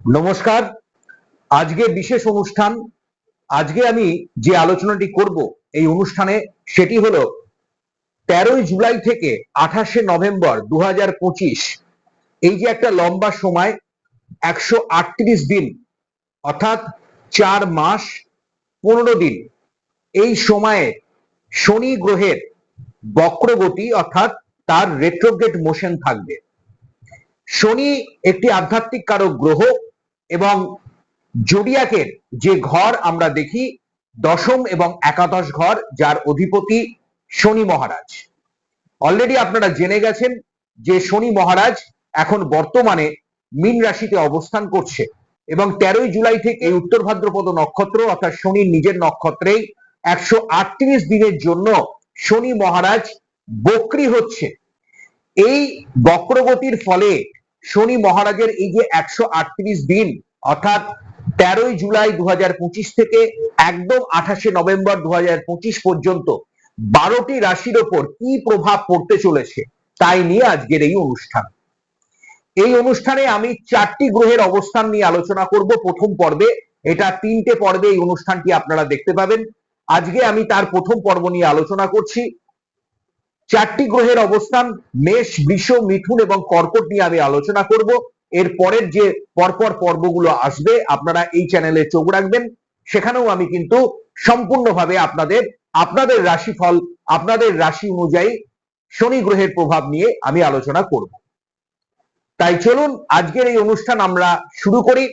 নমস্কার। আজকে বিশেষ অনুষ্ঠান, আজকে আমি যে আলোচনাটি করব এই অনুষ্ঠানে সেটি হলো তেরোই জুলাই থেকে আঠাশে নভেম্বর দু হাজার পঁচিশ। এই যে একটা লম্বা সময়, একশো আটত্রিশ দিন, অর্থাৎ চার মাস, পনেরো দিন। এই সময়ে শনি গ্রহের বক্রগতি, অর্থাৎ তার রেট্রোগেট মোশন থাকবে। শনি একটি আধ্যাত্মিক কারক গ্রহ এবং জোডিয়াকের যে ঘর আমরা দেখি, দশম এবং একাদশ ঘর, যার অধিপতি শনি মহারাজ। অলরেডি আপনারা জেনে গেছেন যে শনি মহারাজ এখন বর্তমানে মীন রাশিতে অবস্থান করছে এবং তেরোই জুলাই থেকে এই উত্তর ভাদ্রপদ নক্ষত্র অর্থাৎ শনির নিজের নক্ষত্রেই একশো আটত্রিশ দিনের জন্য শনি মহারাজ বক্রি হচ্ছে। এই বক্রগতির ফলে শনি মহারাজের এই যে একশো আটত্রিশ দিন, অর্থাৎ তেরোই জুলাই দু থেকে একদম আঠাশে নভেম্বর দু পর্যন্ত বারোটি রাশির ওপর কি প্রভাব পড়তে চলেছে তাই নিয়ে আজকের এই অনুষ্ঠান। এই অনুষ্ঠানে আমি চারটি গ্রহের অবস্থান নিয়ে আলোচনা করব। প্রথম পর্বে, এটা তিনটে পর্বে এই অনুষ্ঠানটি আপনারা দেখতে পাবেন। আজকে আমি তার প্রথম পর্ব নিয়ে আলোচনা করছি। চারটি গ্রহের অবস্থান, মেষ, বৃষ, মিথুন এবং কর্কট নিয়ে আমি আলোচনা করব। এর পরের যে পরপর পর্বগুলো আসবে, আপনারা এই চ্যানেলে চোখ রাখবেন। সেখানেও আমি কিন্তু সম্পূর্ণভাবে আপনাদের আপনাদের রাশিফল, আপনাদের রাশি অনুযায়ী শনি গ্রহের প্রভাব নিয়ে আমি আলোচনা করব। তাই চলুন, আজকের এই অনুষ্ঠান আমরা শুরু করি।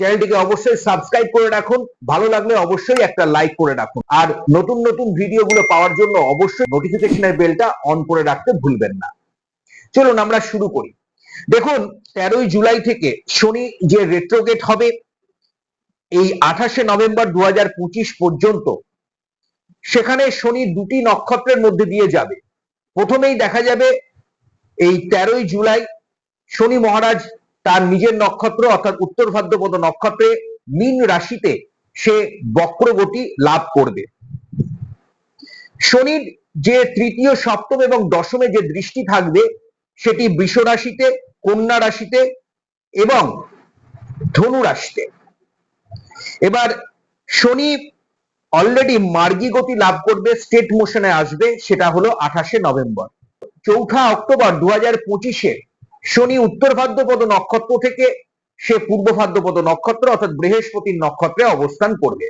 চ্যানেলটিকে অবশ্যই সাবস্ক্রাইব করে রাখুন। ভালো লাগলে অবশ্যই একটা লাইক করে রাখুন। আর নতুন নতুন ভিডিওগুলো পাওয়ার জন্য অবশ্যই নোটিফিকেশনের বেলটা অন করে রাখতে ভুলবেন না। চলুন আমরা শুরু করি। দেখুন, তেরোই জুলাই থেকে শনি যে রেট্রোগেট হবে, এই আঠাশে নভেম্বর দু হাজার পঁচিশ পর্যন্ত সেখানে শনি দুটি নক্ষত্রের মধ্যে দিয়ে যাবে। প্রথমেই দেখা যাবে এই তেরোই জুলাই শনি মহারাজ তার নিজের নক্ষত্র, অর্থাৎ উত্তর ভাদ্রপদ নক্ষত্রে মীন রাশিতে সে বক্রগতি লাভ করবে। শনির যে তৃতীয়, সপ্তম এবং দশমে যে দৃষ্টি থাকবে, সেটি বৃষ রাশিতে, কন্যা রাশিতে এবং ধনু রাশিতে। এবার শনি অলরেডি মার্গী গতি লাভ করবে স্টেট মোশনে আসবে, সেটা হলো আঠাশে নভেম্বর। চৌঠা অক্টোবর দু হাজার পঁচিশে শনি উত্তর ভাদ্রপদ নক্ষত্র থেকে সে পূর্ব ভাদ্রপদ নক্ষত্র, অর্থাৎ বৃহস্পতির নক্ষত্রে অবস্থান করবে।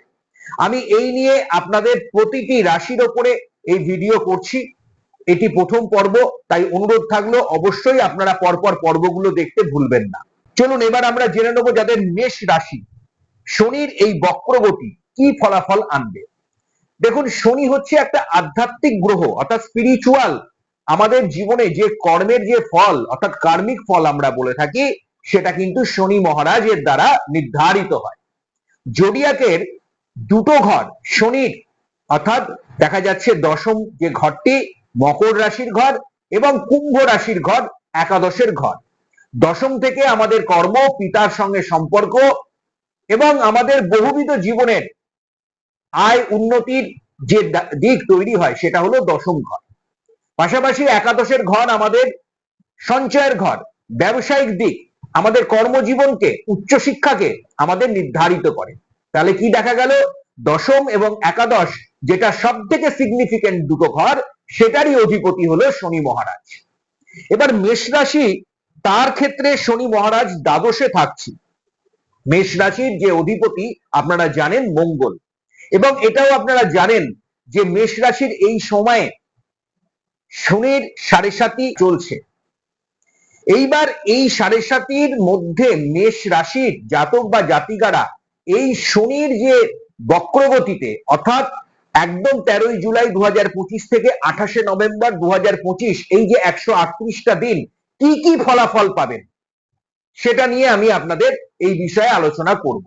আমি এই নিয়ে আপনাদের প্রতিটি রাশির ওপরে এই ভিডিও করছি। এটি প্রথম পর্ব, তাই অনুরোধ থাকল অবশ্যই আপনারা পরপর পর্বগুলো দেখতে ভুলবেন না। চলুন, এবার আমরা জেনে নেব যাদের মেষ রাশি। শনির এই বক্রগতি কি ফলাফল আনবে? দেখুন, শনি হচ্ছে একটা আধ্যাত্মিক গ্রহ, অর্থাৎ স্পিরিচুয়াল আমাদের জীবনে যে কর্মের যে ফল, অর্থাৎ কার্মিক ফল আমরা বলে থাকি, সেটা কিন্তু শনি মহারাজের দ্বারা নির্ধারিত হয়। জোডিয়াকের দুটো ঘর, শনির, অর্থাৎ দেখা যাচ্ছে দশম যে ঘরটি, মকর রাশির ঘর এবং কুম্ভ রাশির ঘর, একাদশের ঘর। দশম থেকে আমাদের কর্ম, পিতার সঙ্গে সম্পর্ক এবং আমাদের বহুবিধ জীবনের আয় উন্নতির যে দিক তৈরি হয়, সেটা হলো দশম ঘর। পাশাপাশি একাদশের ঘর আমাদের সঞ্চয়ের ঘর, ব্যবসায়িক দিক, আমাদের কর্মজীবনকে, উচ্চশিক্ষাকে আমাদের নির্ধারিত করে। তাহলে কি দেখা গেল? দশম এবং একাদশ যেটা সব থেকে সিগনিফিকেন্ট দুটো ঘর, সেটারই অধিপতি হলো শনি মহারাজ। এবার মেষ রাশি, তার ক্ষেত্রে শনি মহারাজ দ্বাদশে থাকছি। মেষ রাশির যে অধিপতি, আপনারা জানেন মঙ্গল। এবং এটাও আপনারা জানেন যে মেষ রাশির এই সময়ে শনির সাড়ে সাতি চলছে। এইবার এই সাড়ে সাতির মধ্যে মেষ রাশির জাতক বা জাতিকারা এই শনির যে বক্রগতিতে, অর্থাৎ একদম তেরোই জুলাই দু থেকে আঠাশে নভেম্বর দু হাজার পঁচিশ, এই যে একশো আটত্রিশটা দিন, কি কি ফলাফল পাবেন? সেটা নিয়ে আমি আপনাদের এই বিষয়ে আলোচনা করব।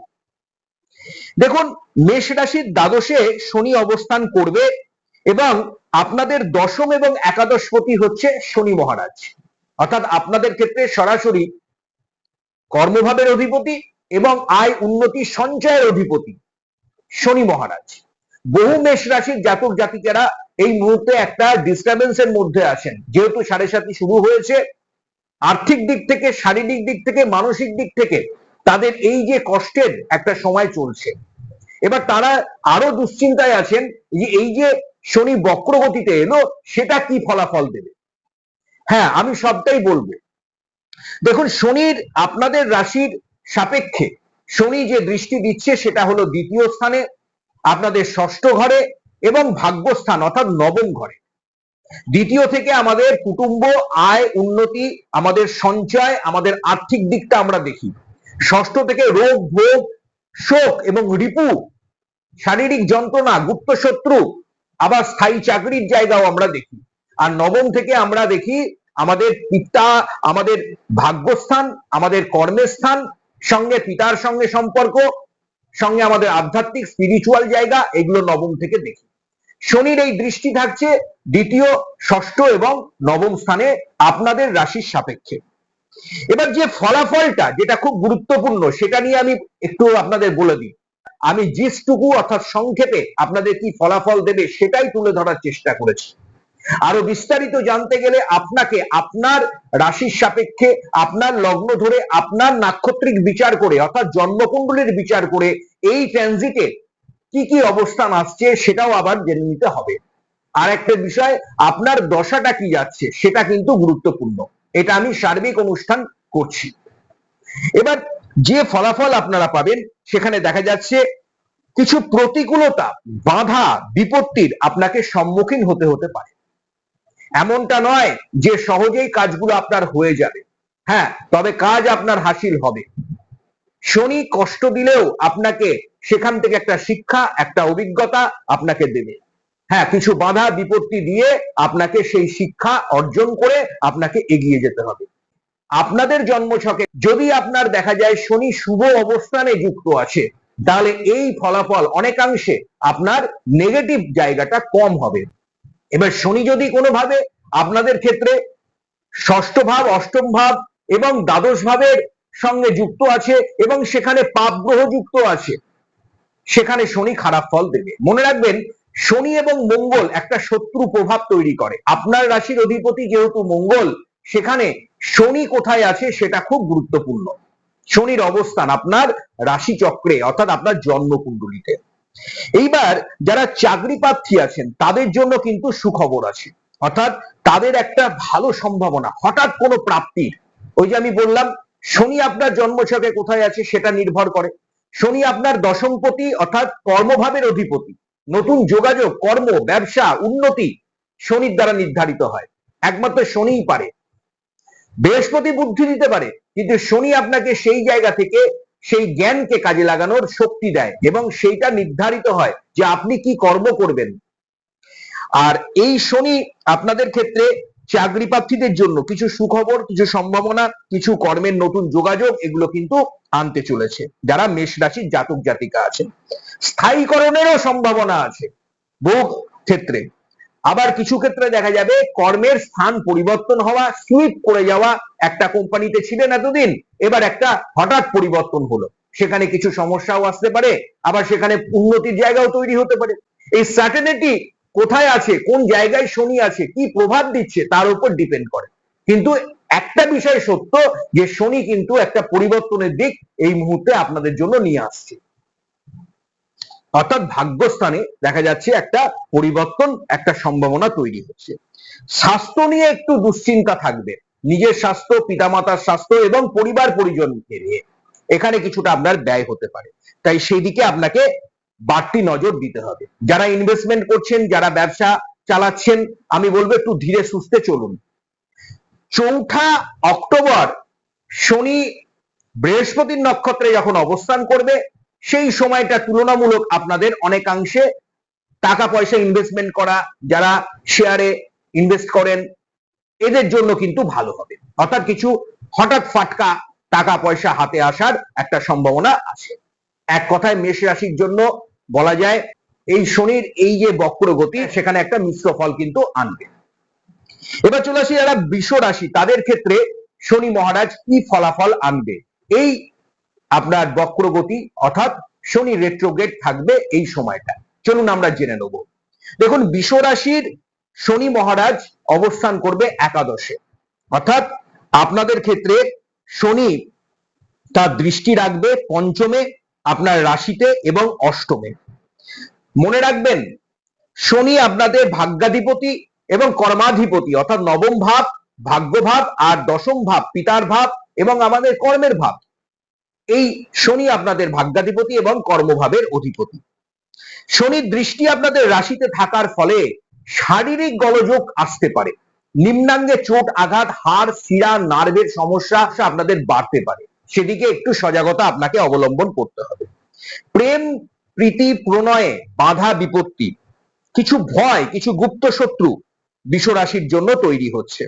দেখুন, মেষ রাশির দ্বাদশে শনি অবস্থান করবে এবং আপনাদের দশম এবং একাদশপতি হচ্ছে শনি মহারাজ। অর্থাৎ আপনাদের ক্ষেত্রে সরাসরি কর্মভাবের অধিপতি এবং আয় উন্নতি সঞ্চয়ের অধিপতি শনি মহারাজ। বহু মেষ রাশির জাতক জাতিকেরা এই মুহূর্তে একটা ডিস্টারবেন্সের মধ্যে আছেন। যেহেতু সাড়ে সাতি শুরু হয়েছে, আর্থিক দিক থেকে, শারীরিক দিক থেকে, মানসিক দিক থেকে তাদের এই যে কষ্টের একটা সময় চলছে। এবার তারা আরও দুশ্চিন্তায় আছেন যে এই যে শনি বক্রগতিতে এলো, সেটা কি ফলাফল দেবে? হ্যাঁ আমি সবটাই বলব। দেখুন, শনির আপনাদের রাশির সাপেক্ষে শনি যে দৃষ্টি দিচ্ছে, সেটা হলো দ্বিতীয় স্থানে, আপনাদের ষষ্ঠ ঘরে এবং ভাগ্যস্থান, অর্থাৎ নবম ঘরে। দ্বিতীয় থেকে আমাদের কুটুম্ব, আয়, উন্নতি, আমাদের সঞ্চয়, আমাদের আর্থিক দিকটা আমরা দেখি। ষষ্ঠ থেকে রোগ, ভোগ, শোক এবং রিপু, শারীরিক যন্ত্রণা গুপ্ত শত্রু আবার স্থায়ী চাকরির জায়গাও আমরা দেখি। আর নবম থেকে আমরা দেখি আমাদের পিতা, আমাদের ভাগ্যস্থান, আমাদের কর্মের স্থান সঙ্গে পিতার সঙ্গে সম্পর্ক, সঙ্গে আমাদের আধ্যাত্মিক স্পিরিচুয়াল জায়গা, এগুলো নবম থেকে দেখি। শনির এই দৃষ্টি থাকছে দ্বিতীয়, ষষ্ঠ এবং নবম স্থানে আপনাদের রাশির সাপেক্ষে। এবার যে ফলাফলটা, যেটা খুব গুরুত্বপূর্ণ, সেটা নিয়ে আমি একটু আপনাদের বলে দিই। আমি জিসটুকু অর্থাৎ সংক্ষেপে আপনাদের কি ফলাফল দেবে সেটাই তুলে ধরার চেষ্টা করেছি। আরও বিস্তারিত জানতে গেলে আপনাকে আপনার রাশির সাপেক্ষে আপনার লগ্ন ধরে আপনার নাক্ষত্রিক বিচার করে অর্থাৎ জন্মকুণ্ডলীর বিচার করে এই ট্রানজিটে কি কি অবস্থান আসছে সেটাও আবার জেনে নিতে হবে। আর একটা বিষয়, আপনার দশাটা কি যাচ্ছে সেটা কিন্তু গুরুত্বপূর্ণ। এটা আমি সার্বিক অনুষ্ঠান করছি। এবার যে ফলাফল আপনারা পাবেন, সেখানে দেখা যাচ্ছে কিছু প্রতিকূলতা, বাধা, বিপত্তির আপনাকে সম্মুখীন হতে হতে পারে। এমনটা নয় যে সহজেই কাজগুলো আপনার হয়ে যাবে। হ্যাঁ তবে কাজ আপনার হাসিল হবে। শনি কষ্ট দিলেও আপনাকে সেখান থেকে একটা শিক্ষা, একটা অভিজ্ঞতা আপনাকে দেবে। হ্যাঁ কিছু বাধা, বিপত্তি দিয়ে আপনাকে সেই শিক্ষা অর্জন করে আপনাকে এগিয়ে যেতে হবে। আপনাদের জন্মছকে যদি আপনার দেখা যায় শনি শুভ অবস্থানে যুক্ত আছে, তাহলে এই ফলাফল অনেকাংশে আপনার নেগেটিভ জায়গাটা কম হবে। এবার শনি যদি কোনোভাবে আপনাদের ক্ষেত্রে ষষ্ঠ ভাব, অষ্টম ভাব এবং দ্বাদশ ভাবের সঙ্গে যুক্ত আছে এবং সেখানে পাপ গ্রহ যুক্ত আছে, সেখানে শনি খারাপ ফল দেবে। মনে রাখবেন, শনি এবং মঙ্গল একটা শত্রু প্রভাব তৈরি করে। আপনার রাশির অধিপতি যেহেতু মঙ্গল, সেখানে শনি কোথায় আছে সেটা খুব গুরুত্বপূর্ণ। শনির অবস্থান আপনার রাশি চক্রে অর্থাৎ আপনার জন্মকুণ্ডলিতে। এইবার যারা চাকরি প্রার্থী আছেন, তাদের জন্য কিন্তু সুখবর আছে। অর্থাৎ তাদের একটা ভালো সম্ভাবনা, হঠাৎ কোনো প্রাপ্তির ওই যে আমি বললাম, শনি আপনার জন্মছকে কোথায় আছে সেটা নির্ভর করে। শনি আপনার দশমপতি, অর্থাৎ কর্মভাবের অধিপতি। নতুন যোগাযোগ, কর্ম, ব্যবসা, উন্নতি শনির দ্বারা নির্ধারিত হয়। একমাত্র শনিই পারে। বৃহস্পতি বুদ্ধি দিতে পারে, কিন্তু শনি আপনাকে সেই জায়গা থেকে সেই জ্ঞানকে কাজে লাগানোর শক্তি দেয় এবং সেইটা নির্ধারিত হয় যে আপনি কি কর্ম করবেন। আর এই শনি আপনাদের ক্ষেত্রে চাকরি প্রার্থীদের জন্য কিছু সুখবর, কিছু সম্ভাবনা, কিছু কর্মের নতুন যোগাযোগ এগুলো কিন্তু আনতে চলেছে, যারা মেষ রাশির জাতক জাতিকা আছে স্থায়ীকরণেরও সম্ভাবনা আছে বহু ক্ষেত্রে। আবার কিছু ক্ষেত্রে দেখা যাবে কর্মের স্থান পরিবর্তন হওয়া সুইপ করে যাওয়া একটা কোম্পানিতে ছিলেন এতদিন, এবার একটা হঠাৎ পরিবর্তন হলো। সেখানে কিছু সমস্যাও আসতে পারে, আবার সেখানে উন্নতির জায়গাও তৈরি হতে পারে। এই সার্টেনিটি কোথায় আছে, কোন জায়গায় শনি আছে, কি প্রভাব দিচ্ছে, তার উপর ডিপেন্ড করে। কিন্তু একটা বিষয় সত্য যে শনি কিন্তু একটা পরিবর্তনের দিক এই মুহূর্তে আপনাদের জন্য নিয়ে আসছে। অর্থাৎ ভাগ্যস্থানে দেখা যাচ্ছে একটা পরিবর্তন, একটা সম্ভাবনা তৈরি হচ্ছে। স্বাস্থ্য নিয়ে একটু দুশ্চিন্তা থাকবে। নিজের স্বাস্থ্য, পিতামাতার স্বাস্থ্য এবং পরিবার পরিজনকে নিয়ে। এখানে কিছুটা আপনার ব্যয় হতে পারে। তাই সেই দিকে আপনাকে বাড়তি নজর দিতে হবে। যারা ইনভেস্টমেন্ট করছেন, যারা ব্যবসা চালাচ্ছেন, আমি বলব একটু ধীরে সুস্থে চলুন। চৌঠা অক্টোবর, শনি বৃহস্পতির নক্ষত্রে যখন অবস্থান করবে সেই সময়টা তুলনামূলক আপনাদের অনেকাংশে টাকা পয়সা ইনভেস্টমেন্ট করা যারা শেয়ারে ইনভেস্ট করেন এদের জন্য কিন্তু ভালো হবে। অর্থাৎ কিছু হঠাৎ ফাটকা টাকা পয়সা হাতে আসার একটা সম্ভাবনা আছে। এক কথায় মেষ রাশির জন্য বলা যায় এই শনির এই যে বক্র গতি সেখানে একটা মিশ্র ফল কিন্তু আনবে। এবার চলে আসি যারা বিষ রাশি তাদের ক্ষেত্রে শনি মহারাজ কি ফলাফল আনবে? এই আপনার বক্রগতি, অর্থাৎ শনি রেট্রোগেট থাকবে এই সময়টা। চলুন আমরা জেনে নেব। দেখুন, বিষ রাশির শনি মহারাজ অবস্থান করবে একাদশে। অর্থাৎ আপনাদের ক্ষেত্রে শনি তার দৃষ্টি রাখবে পঞ্চমে আপনার রাশিতে এবং অষ্টমে। মনে রাখবেন, শনি আপনাদের ভাগ্যাধিপতি এবং কর্মাধিপতি, অর্থাৎ নবম ভাব ভাগ্য ভাব আর দশম ভাব, পিতার ভাব এবং আমাদের কর্মের ভাব। এই শনি আপনাদের ভাগ্যাধিপতি এবং কর্মভাবের অধিপতি। শনির দৃষ্টি আপনাদের রাশিতে থাকার ফলে শারীরিক গলযোগ আসতে পারে। নিম্নাঙ্গে চোট আঘাত, হাড়, শিরা, নার্ভের সমস্যা আপনাদের বাড়তে পারে। সেদিকে একটু সজাগতা আপনাকে অবলম্বন করতে হবে। প্রেম, প্রীতি, প্রণয়ে বাধা, বিপত্তি, কিছু ভয়, কিছু গুপ্ত শত্রু বিশ্বরাশির জন্য তৈরি হচ্ছে।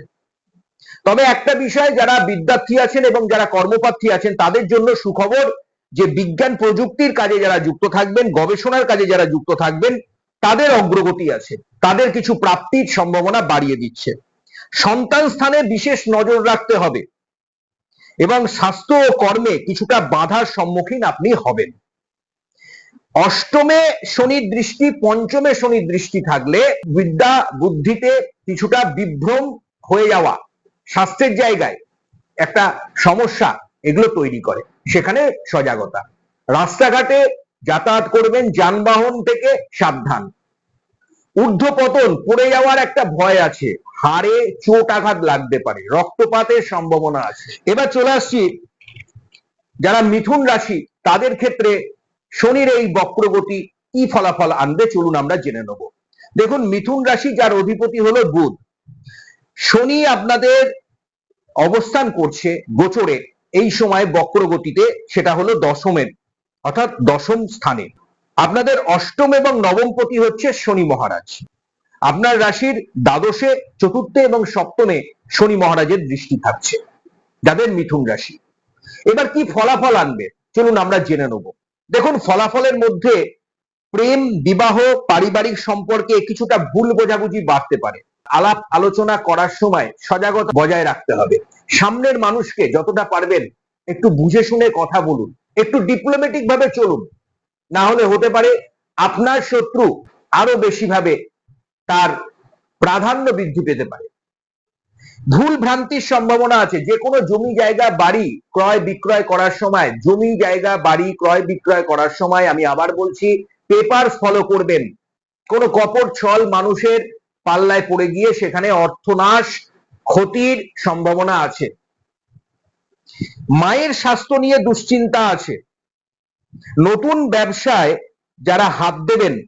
তবে একটা বিষয়, যারা বিদ্যার্থী আছেন এবং যারা কর্মপ্রার্থী আছেন, তাদের জন্য সুখবর যে বিজ্ঞান প্রযুক্তির কাজে যারা যুক্ত থাকবেন, গবেষণার কাজে যারা যুক্ত থাকবেন, তাদের অগ্রগতি আছে। তাদের কিছু প্রাপ্তির সম্ভাবনা বাড়িয়ে দিচ্ছে। সন্তান স্থানে বিশেষ নজর রাখতে হবে এবং স্বাস্থ্য ও কর্মে কিছুটা বাধার সম্মুখীন আপনি হবেন। অষ্টমে শনির দৃষ্টি, পঞ্চমে শনির দৃষ্টি থাকলে বিদ্যা বুদ্ধিতে কিছুটা বিভ্রম হয়ে যাওয়া স্বাস্থ্যের জায়গায় একটা সমস্যা এগুলো তৈরি করে। সেখানে সজাগতা। রাস্তাঘাটে যাতায়াত করবেন যানবাহন থেকে সাবধান। ঊর্ধ্বপতন, পড়ে যাওয়ার একটা ভয় আছে। হাড়ে চোট আঘাত লাগতে পারে, রক্তপাতের সম্ভাবনা আছে। এবার চলে আসছি, যারা মিথুন রাশি, তাদের ক্ষেত্রে শনির এই বক্রগতি কি ফলাফল আনবে চলুন আমরা জেনে নেব। দেখুন, মিথুন রাশি যার অধিপতি হলো বুধ। শনি আপনাদের অবস্থান করছে গোচরে এই সময় বক্রগতিতে সেটা হলো দশমের, অর্থাৎ দশম স্থানে। আপনাদের অষ্টম এবং নবম পতি হচ্ছে শনি মহারাজ। আপনার রাশির দ্বাদশে, চতুর্থে এবং সপ্তমে শনি মহারাজের দৃষ্টি থাকছে, যাদের মিথুন রাশি। এবার কি ফলাফল আনবে? চলুন আমরা জেনে নেব। দেখুন, ফলাফলের মধ্যে প্রেম, বিবাহ, পারিবারিক সম্পর্কে কিছুটা ভুল বোঝাবুঝি বাড়তে পারে। আলাপ আলোচনা করার সময় সজাগতা বজায় রাখতে হবে। সামনের মানুষকে যতটা পারবেন একটু বুঝে শুনে কথা বলুন, একটু ডিপ্লোম্যাটিক ভাবে চলুন। না হলে হতে পারে আপনার শত্রু আরও বেশি ভাবে তার প্রাধান্য বৃদ্ধি পেতে পারে। ভুল ভ্রান্তির সম্ভাবনা আছে। যে কোনো জমি জায়গা বাড়ি ক্রয় বিক্রয় করার সময়, জমি জায়গা বাড়ি ক্রয় বিক্রয় করার সময় আমি আবার বলছি পেপার ফলো করবেন। কোনো কপট ছল মানুষের পাল্লায় পড়ে গিয়ে সেখানে অর্থনাশ ক্ষতির সম্ভাবনা আছে। মায়ের স্বাস্থ্য নিয়ে দুশ্চিন্তা আছে। নতুন ব্যবসায় যারা হাত দেবেন,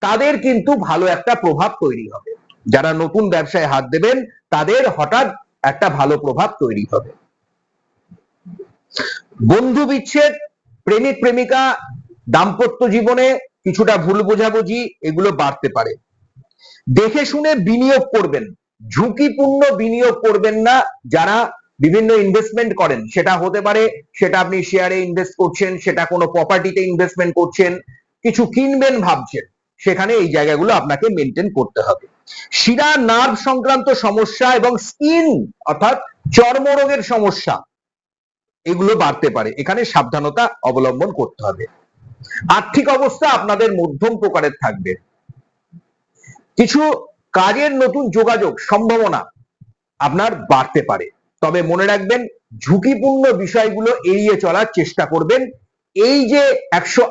তাদের কিন্তু ভালো একটা প্রভাব তৈরি হবে। যারা নতুন ব্যবসায় হাত দেবেন, তাদের হঠাৎ একটা ভালো প্রভাব তৈরি হবে। বন্ধু বিচ্ছেদ, প্রেমিক প্রেমিকা, দাম্পত্য জীবনে কিছুটা ভুল বোঝাবুঝি, এগুলো বাড়তে পারে। দেখে শুনে বিনিয়োগ করবেন। ঝুঁকিপূর্ণ বিনিয়োগ করবেন না যারা বিভিন্ন ইনভেস্টমেন্ট করেন। সেটা হতে পারে, সেটা আপনি শেয়ারে ইনভেস্ট করছেন, সেটা কোনো প্রপার্টিতে ইনভেস্টমেন্ট করছেন, কিছু কিনবেন ভাবছেন, সেখানে এই জায়গাগুলো আপনাকে মেনটেন করতে হবে। শিরা নার্ভ সংক্রান্ত সমস্যা এবং স্কিন অর্থাৎ চর্মরোগের সমস্যা, এগুলো বাড়তে পারে। এখানে সাবধানতা অবলম্বন করতে হবে। আর্থিক অবস্থা আপনাদের মধ্যম প্রকারের থাকবে। কিছু কাজের নতুন যোগাযোগ সম্ভাবনা আপনার বাড়তে পারে। তবে মনে রাখবেন, ঝুঁকিপূর্ণ বিষয়গুলো এড়িয়ে চলার চেষ্টা করবেন। এই যে একশো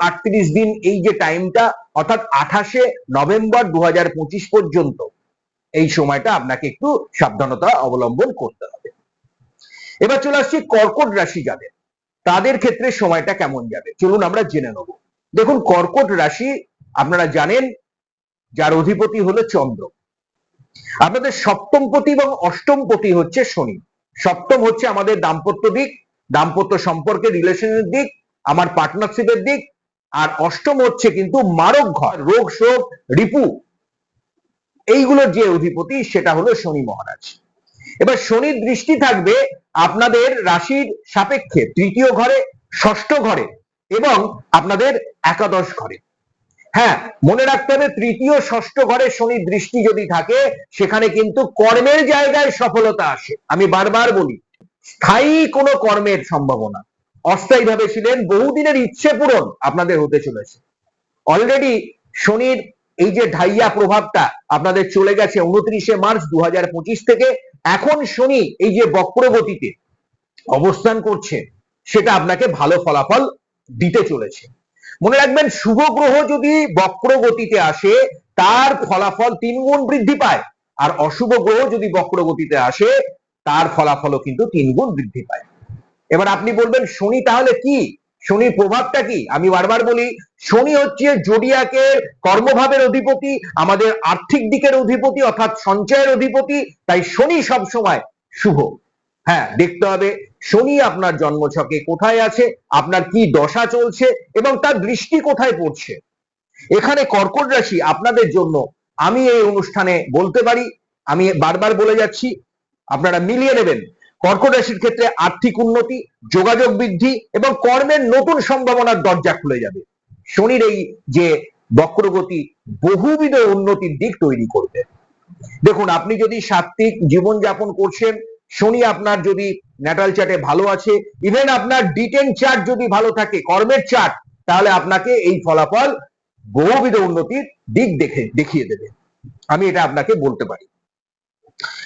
দিন, এই যে টাইমটা, অর্থাৎ আঠাশে নভেম্বর দু পর্যন্ত, এই সময়টা আপনাকে একটু সাবধানতা অবলম্বন করতে হবে। এবার চলে আসছি কর্কট রাশি যাদের। তাদের ক্ষেত্রে সময়টা কেমন যাবে? চলুন আমরা জেনে নেব। দেখুন, কর্কট রাশি, আপনারা জানেন যার অধিপতি হলো চন্দ্র। আপনাদের সপ্তম পতি এবং অষ্টম পতি হচ্ছে শনি। সপ্তম হচ্ছে আমাদের দাম্পত্য দিক, দাম্পত্য সম্পর্কে রিলেশনের দিক, আমার পার্টনারশিপের দিক, আর অষ্টম হচ্ছে কিন্তু মারক ঘর, রোগ শোক, রিপু। এইগুলোর যে অধিপতি সেটা হলো শনি মহারাজ। এবার শনির দৃষ্টি থাকবে আপনাদের রাশির সাপেক্ষে, তৃতীয় ঘরে, ষষ্ঠ ঘরে এবং আপনাদের একাদশ ঘরে। হ্যাঁ মনে রাখতে হবে তৃতীয় ষষ্ঠ ঘরে শনির দৃষ্টি যদি থাকে, সেখানে কিন্তু কর্মের জায়গায় সফলতা আসে। আমি বারবার বলি, স্থায়ী কোনো কর্মের সম্ভাবনা। অস্থায়ী ভাবে ছিলেন, বহুদিনের ইচ্ছে পূরণ আপনাদের হতে চলেছে। অলরেডি শনির এই যে ঢাইয়া প্রভাবটা আপনাদের চলে গেছে উনত্রিশে মার্চ দু হাজার পঁচিশ থেকে, এখন শনি এই যে বক্রগতিতে অবস্থান করছে, সেটা আপনাকে ভালো ফলাফল দিতে চলেছে। মনে রাখবেন, শুভ গ্রহ যদি বক্র গতিতে আসে, তার ফলাফল তিন গুণ বৃদ্ধি পায়। আর অশুভ গ্রহ যদি বক্র গতিতে আসে, তার ফলাফলও কিন্তু তিন গুণ বৃদ্ধি পায়। এবার আপনি বলবেন, শনি তাহলে কি? শনির প্রভাবটা কি? আমি বারবার বলি, শনি হচ্ছে জোডিয়াকের কর্মভাবের অধিপতি, আমাদের আর্থিক দিকের অধিপতি, অর্থাৎ সঞ্চয়ের অধিপতি, তাই শনি সব সময় শুভ। হ্যাঁ দেখতে হবে শনি আপনার জন্মছকে কোথায় আছে? আপনার কি দশা চলছে? এবং তার দৃষ্টি কোথায় পড়ছে? এখানে কর্কট রাশি আপনাদের জন্য আমি এই অনুষ্ঠানে বলতে পারি, আমি বারবার বলে যাচ্ছি, আপনারা মিলিয়ে নেবেন। কর্কট রাশির ক্ষেত্রে আর্থিক উন্নতি, যোগাযোগ বৃদ্ধি এবং কর্মের নতুন সম্ভাবনার দরজা খুলে যাবে। শনির এই যে বক্রগতি বহুবিধ উন্নতির দিক তৈরি করবে। দেখুন, আপনি যদি সাত্বিক জীবনযাপন করছেন, শনি আপনার যদি ন্যাটাল চার্টে ভালো আছে। ইভেন আপনার ডিটেন চার্ট যদি ভালো থাকে, কর্মের চার্ট তাহলে আপনাকে এই ফলাফল বহুবিধ উন্নতির দিক দেখে, দেখিয়ে দেবে। আমি এটা আপনাকে বলতে পারি।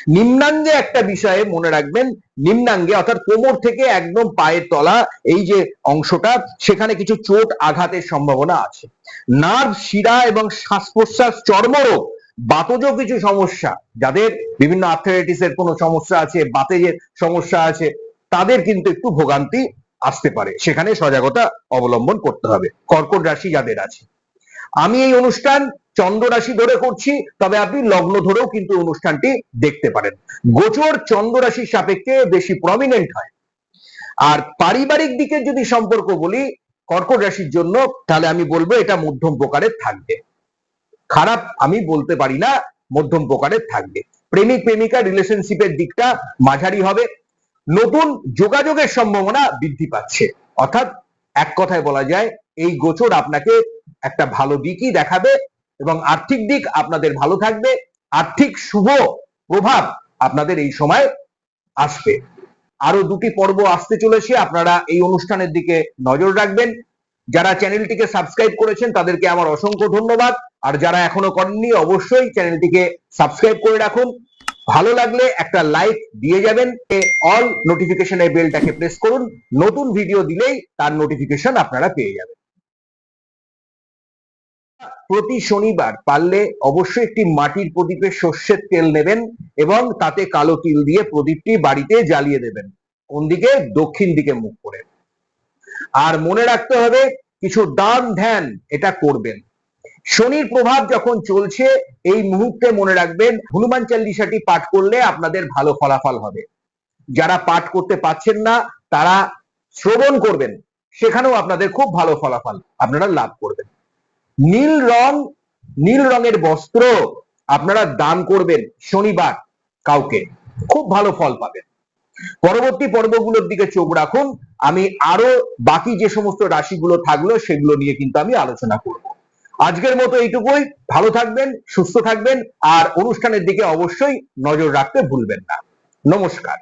নিম্নাঙ্গে একটা বিষয়ে মনে রাখবেন, নিম্নাঙ্গে অর্থাৎ কোমর থেকে একদম পায়ের তলা, এই যে অংশটা, সেখানে কিছু চোট আঘাতের সম্ভাবনা আছে। নার্ভ শিরা এবং শ্বাস প্রশ্বাস চর্মরোগ বাতজ কিছু সমস্যা, যাদের বিভিন্ন আর্থারাইটিসের কোনো সমস্যা আছে, বাতেজের সমস্যা আছে, তাদের কিন্তু একটু ভোগান্তি আসতে পারে। সেখানে সজাগতা অবলম্বন করতে হবে, কর্কট রাশি যাদের আছে। আমি এই অনুষ্ঠান চন্দ্র রাশি ধরে করছি, তবে আপনি লগ্ন ধরেও কিন্তু অনুষ্ঠানটি দেখতে পারেন। গোচর চন্দ্র রাশির সাপেক্ষে বেশি প্রমিনেন্ট হয়। আর পারিবারিক দিকে যদি সম্পর্ক বলি, কর্কট রাশির জন্য, তাহলে আমি বলব এটা মধ্যম প্রকারের থাকবে। খারাপ আমি বলতে পারি না, মধ্যম প্রকারের থাকবে। প্রেমিক, প্রেমিকা রিলেশনশিপের দিকটা মাঝারি হবে। নতুন যোগাযোগের সম্ভাবনা বৃদ্ধি পাচ্ছে। অর্থাৎ এক কথায় বলা যায়, এই গোচর আপনাকে একটা ভালো দিকই দেখাবে এবং আর্থিক দিক আপনাদের ভালো থাকবে। আর্থিক শুভ প্রভাব আপনাদের এই সময় আসবে। আরও দুটি পর্ব আসতে চলেছে, আপনারা এই অনুষ্ঠানের দিকে নজর রাখবেন। যারা চ্যানেলটিকে সাবস্ক্রাইব করেছেন, তাদেরকে আমার অসংখ্য ধন্যবাদ। আর যারা এখনও করেননি, অবশ্যই চ্যানেলটিকে সাবস্ক্রাইব করে রাখুন। ভালো লাগলে একটা লাইক দিয়ে যাবেন। অল নোটিফিকেশনের বেলটাকে প্রেস করুন। নতুন ভিডিও দিলেই তার নোটিফিকেশন আপনারা পেয়ে যাবেন। প্রতি শনিবার পারলে অবশ্যই একটি মাটির প্রদীপে সর্ষের তেল নেবেন এবং তাতে কালো তিল দিয়ে প্রদীপটি বাড়িতে জ্বালিয়ে দেবেন। কোন দিকে? দক্ষিণ দিকে মুখ করে। আর মনে রাখতে হবে, কিছু দান ধ্যান এটা করবেন। শনির প্রভাব যখন চলছে, এই মুহূর্তে মনে রাখবেন, হনুমান চাল্লিশাটি পাঠ করলে আপনাদের ভালো ফলাফল হবে। যারা পাঠ করতে পারছেন না, তারা শ্রবণ করবেন। সেখানেও আপনাদের খুব ভালো ফলাফল আপনারা লাভ করবেন। নীল রং, নীল রঙের বস্ত্র আপনারা দান করবেন শনিবার কাউকে। খুব ভালো ফল পাবেন। পরবর্তী পর্বগুলোর দিকে চোখ রাখুন। আমি আরও বাকি যে সমস্ত রাশিগুলো থাকল, সেগুলো নিয়ে কিন্তু আমি আলোচনা করব। আজকের মতো এইটুকুই। ভালো থাকবেন, সুস্থ থাকবেন, আর অনুষ্ঠানের দিকে অবশ্যই নজর রাখতে ভুলবেন না। নমস্কার।